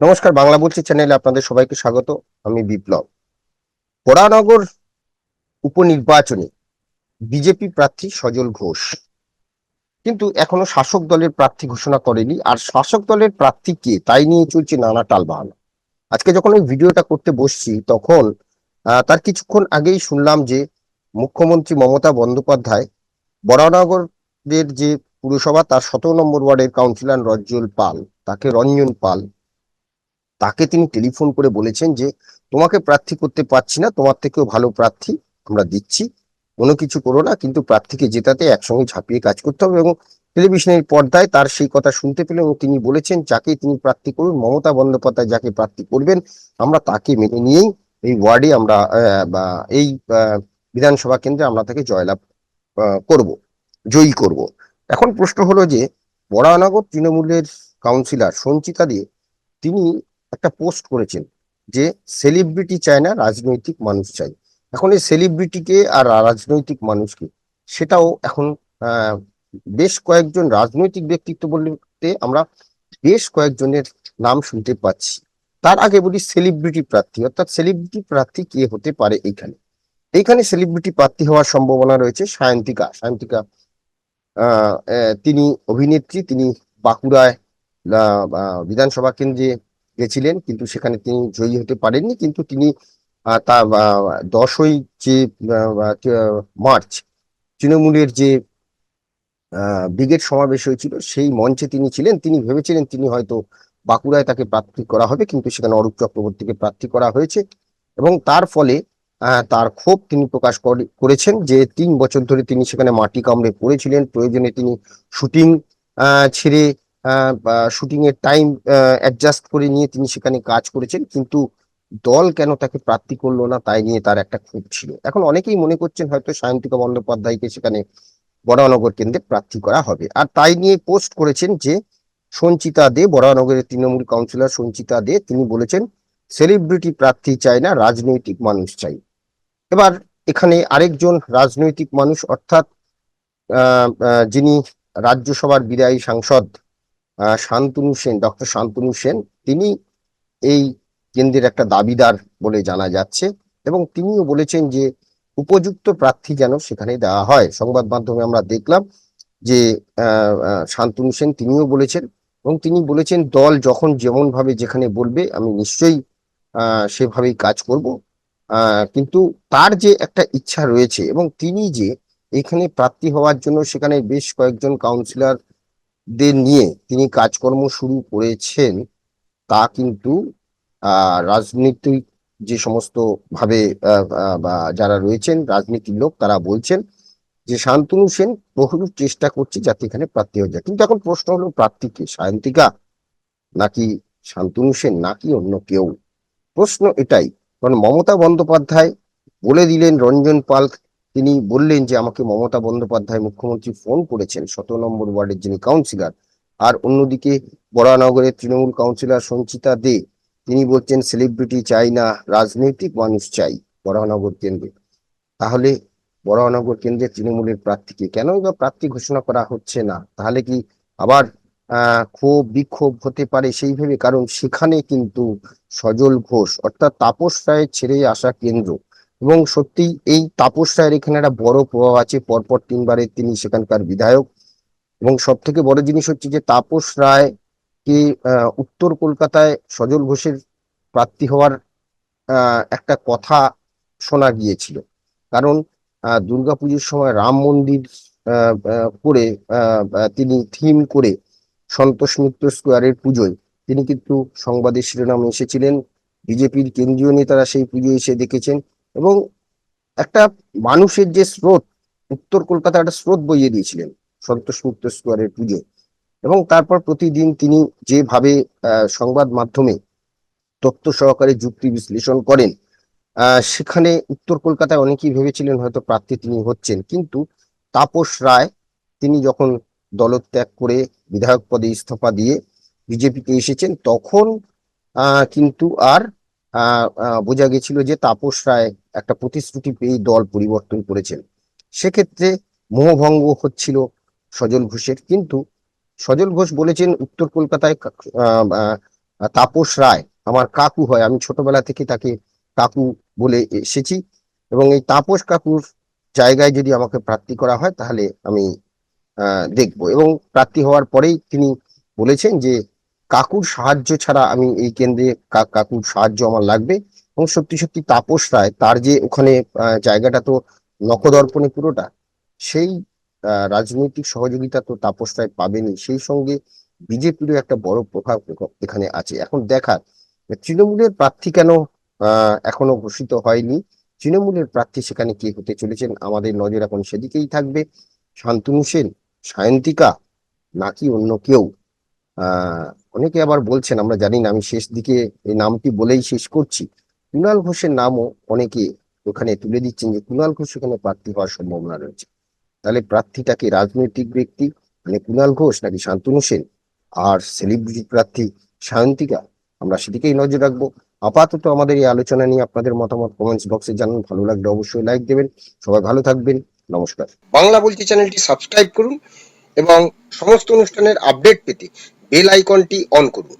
নমস্কার, বাংলা বলছি চ্যানেলে আপনাদের সবাইকে স্বাগত। আমি বিপ্লব। পোড়ানগর উপনির্বাচনে বিজেপি প্রার্থী সজল ঘোষ। কিন্তু এখনও শাসক দলের প্রার্থী ঘোষণা করেনি। আর শাসক দলের প্রার্থী কে? তাই নিয়ে চলছে নানা টালবাহানা। আজকে যখন আমি ভিডিওটা করতে বসছি, তখন তার কিছুক্ষণ আগেই শুনলাম যে মুখ্যমন্ত্রী মমতা বন্দ্যোপাধ্যায় বরানগরের যে পুরসভা, তার সতেরো নম্বর ওয়ার্ডের কাউন্সিলর রজ্জল পাল, তাকে রঞ্জন পাল তাকে তিনি টেলিফোন করে বলেছেন যে, তোমাকে প্রার্থী করতে পারছি না, তোমার থেকেও ভালো প্রার্থী আমরা দিচ্ছি। কোনো কিছু করো না, কিন্তু প্রার্থীকে জেতাতে একসঙ্গে ঝাঁপিয়ে কাজ করতে হবে এবং টেলিভিশনের পর্দায় তার সেই কথা শুনতে পেলেন এবং তিনি বলেছেন যাকে তিনি প্রার্থী করুন, মমতা বন্দ্যোপাধ্যায় যাকে প্রার্থী করবেন, আমরা তাকে মেনে নিয়েই এই ওয়ার্ডে আমরা বা এই বিধানসভা কেন্দ্রে আমরা তাকে জয়লাভ করব, জয়ী করব। এখন প্রশ্ন হলো যে, বরানগর তৃণমূলের কাউন্সিলর সঞ্চিতা দিয়ে তিনি একটা পোস্ট করেছেন যে সেলিব্রিটি চায় না রাজনৈতিক মানুষ চাই এখন এই সেলিব্রিটিকে আর রাজনৈতিক মানুষকে সেটাও এখন বেশ কয়েকজন রাজনৈতিক ব্যক্তিত্ব বলতে আমরা বেশ কয়েকজনের নাম শুনতে পাচ্ছি। তার আগে বলি সেলিব্রিটি প্রার্থী, অর্থাৎ সেলিব্রিটি প্রার্থী কে হতে পারে এইখানে এইখানে সেলিব্রিটি প্রার্থী হওয়ার সম্ভাবনা রয়েছে সায়ন্তিকা। সায়ন্তিকা তিনি অভিনেত্রী, তিনি বাঁকুড়ায় বিধানসভা কেন্দ্রে গেছিলেন, কিন্তু সেখানে তিনি জয়ী হতে পারেননি, কিন্তু তিনি তা দশই যে মার্চ তৃণমূলের যে ব্রিগেড সমাবেশ হয়েছিল, সেই মঞ্চে তিনি ছিলেন। তিনি ভেবেছিলেন তিনি হয়তো বাঁকুড়ায় তাকে প্রার্থী করা হবে, কিন্তু সেখানে অরূপ চক্রবর্তীকে প্রার্থী করা হয়েছে এবং তার ফলে তার ক্ষোভ তিনি প্রকাশ করে- করেছেন যে তিন বছর ধরে তিনি সেখানে মাটি কামড়ে পড়েছিলেন। প্রয়োজনে তিনি শুটিং ছেড়ে শুটিং এর টাইম অ্যাডজাস্ট করে নিয়ে তিনি সেখানে কাজ করেছেন। কিন্তু দল কেন তাকে প্রার্থী করল না, তাই নিয়ে তার একটা ক্ষোভ ছিল। এখন অনেকেই মনে করছেন হয়তো সায়ন্তিকা বন্দ্যোপাধ্যায়কে সেখানে বরানগর কেন্দ্রে প্রার্থী করা হবে। আর তাই নিয়ে পোস্ট করেছেন যে সঞ্চিতা দে, বরানগরের তৃণমূল কাউন্সিলর সঞ্চিতা দে, তিনি বলেছেন সেলিব্রিটি প্রার্থী চাই না, রাজনৈতিক মানুষ চাই। এবার এখানে আরেকজন রাজনৈতিক মানুষ, অর্থাৎ যিনি রাজ্যসভার বিদায়ী সাংসদ শান্তনু সেন, ডক্টর শান্তনু সেন, তিনি এই কেন্দ্রের একটা দাবিদার বলে জানা যাচ্ছে এবং তিনিও বলেছেন যে উপযুক্ত প্রার্থী যেন সেখানে দেওয়া হয়। সংবাদ মাধ্যমে আমরা দেখলাম যে শান্তনু সেন তিনিও বলেছেন এবং তিনি বলেছেন, দল যখন যেমন ভাবে যেখানে বলবে, আমি নিশ্চয়ই সেভাবেই কাজ করব। কিন্তু তার যে একটা ইচ্ছা রয়েছে এবং তিনি যে এখানে প্রার্থী হওয়ার জন্য সেখানে বেশ কয়েকজন কাউন্সিলরদের নিয়ে তিনি কাজকর্ম শুরু করেছেন, তা কিন্তু রাজনৈতিক যে সমস্ত ভাবে যারা রয়েছেন, রাজনীতির লোক, তারা বলছেন যে শান্তনু সেন বহু চেষ্টা করছে যাতে এখানে প্রার্থী হয়ে যায়। কিন্তু এখন প্রশ্ন হলো, প্রার্থী কে? সায়ন্তিকা? নাকি শান্তনু সেন? নাকি অন্য কেউ? প্রশ্ন এটাই। কারণ মমতা বন্দ্যোপাধ্যায় বলে দিলেন রঞ্জন পাল তিনি বললেন যে, আমাকে মমতা বন্দ্যোপাধ্যায় মুখ্যমন্ত্রী ফোন করেছেন, সতেরো নম্বর ওয়ার্ডের যিনি কাউন্সিলর। আর অন্যদিকে বরানগরের তৃণমূল কাউন্সিলর সঞ্চিতা দে, তিনি বলছেন সেলিব্রিটি চাই না, রাজনৈতিক মানুষ চাই বরানগর কেন্দ্রে। তাহলে বরানগর কেন্দ্রে তৃণমূলের প্রার্থীকে কেনই বা প্রার্থী ঘোষণা করা হচ্ছে না? তাহলে কি আবার ক্ষোভ, বিক্ষোভ হতে পারে সেই ভেবে? কারণ সেখানে কিন্তু সজল ঘোষ, অর্থাৎ তাপস রায় ছেড়ে আসা কেন্দ্র এবং সত্যি এই তাপস রায়ের এখানে একটা বড় প্রভাব আছে। পরপর তিনবারে তিনি সেখানকার বিধায়ক। এবং সব থেকে বড় জিনিস হচ্ছে যে তাপস রায় কে উত্তর কলকাতায় সজল ঘোষের প্রার্থী হওয়ার একটা কথা শোনা গিয়েছিল। কারণ আহ, দুর্গাপুজোর সময় রাম মন্দির করে তিনি থিম করে সন্তোষ মিত্র স্কোয়ারের পুজোয় তিনি কিন্তু সংবাদের শিরোনামে এসেছিলেন। বিজেপির কেন্দ্রীয় নেতারা সেই পুজো এসে দেখেছেন। এবং একটা মানুষের যে স্রোত, উত্তর কলকাতায় একটা স্রোত বইয়ে দিয়েছিলেন, সন্তোষ মিত্র স্কোয়ারের পুজো। এবং তারপর প্রতিদিন তিনি যেভাবে সংবাদ মাধ্যমে তথ্য সহকারে যুক্তি বিশ্লেষণ করেন সেখানে উত্তর কলকাতায় অনেকেই ভেবেছিলেন হয়তো প্রার্থী তিনি হচ্ছেন। কিন্তু তাপস রায়, তিনি যখন দলত্যাগ করে বিধায়ক পদে ইস্তফা দিয়ে বিজেপিতে এসেছেন, তখন কিন্তু আর বোঝা গেছিল যে তাপস রায় একটা প্রতিশ্রুতি পেয়ে দল পরিবর্তন করেছেন। সেক্ষেত্রে মোহভঙ্গ হচ্ছিল সজল ঘোষের। কিন্তু সজল ঘোষ বলেছেন উত্তর কলকাতায় তাপস রায় আমার কাকু হয়, আমি ছোটবেলা থেকে তাকে কাকু বলে এসেছি এবং এই তাপস কাকুর জায়গায় যদি আমাকে প্রার্থী করা হয় তাহলে আমি দেখব। এবং প্রার্থী হওয়ার পরেই তিনি বলেছেন যে কাকুর সাহায্য ছাড়া আমি এই কেন্দ্রে কাকুর সাহায্য আমার লাগবে। এবং সত্যি সত্যি তাপস রায়, তার যে ওখানে জায়গাটা তো নখদর্পণে পুরোটা, সেই রাজনৈতিক সহযোগিতা তো তাপস রায় পাবেনি সেই সঙ্গে বিজেপিরও একটা বড় প্রভাব এখানে আছে। এখন দেখার তৃণমূলের প্রার্থী কেন এখনও ঘোষিত হয়নি? তৃণমূলের প্রার্থী সেখানে কে হতে চলেছেন? আমাদের নজর এখন সেদিকেই থাকবে। শান্তনু সেন, সায়ন্তিকা, নাকি অন্য কেউ? অনেকে আবার বলছেন, আমরা জানি না, আমি শেষ দিকে এই নামটি বলেই শেষ করছি। কুণাল ঘোষের নামও অনেকে ওখানে তুলে দিচ্ছেন যে কুণাল ঘোষ এখানে প্রার্থী হওয়ার সম্ভাবনা রয়েছে। তাহলে প্রার্থীটাকে রাজনৈতিক ব্যক্তি? মানে কুণাল ঘোষ নাকি শান্তনু সেন? আর সেলিব্রিটি প্রার্থী সায়ন্তিকা? আমরা সেদিকেই নজর রাখব। আপাতত আমাদের এই আলোচনা নিয়ে আপনাদের মতামত কমেন্টস বক্সে জানান। ভালো লাগলে অবশ্যই লাইক দেবেন। সবাই ভালো থাকবেন। নমস্কার। বাংলা বলছি চ্যানেলটি সাবস্ক্রাইব করুন এবং সমস্ত অনুষ্ঠানের আপডেট পেতে বেল আইকনটি অন করুন।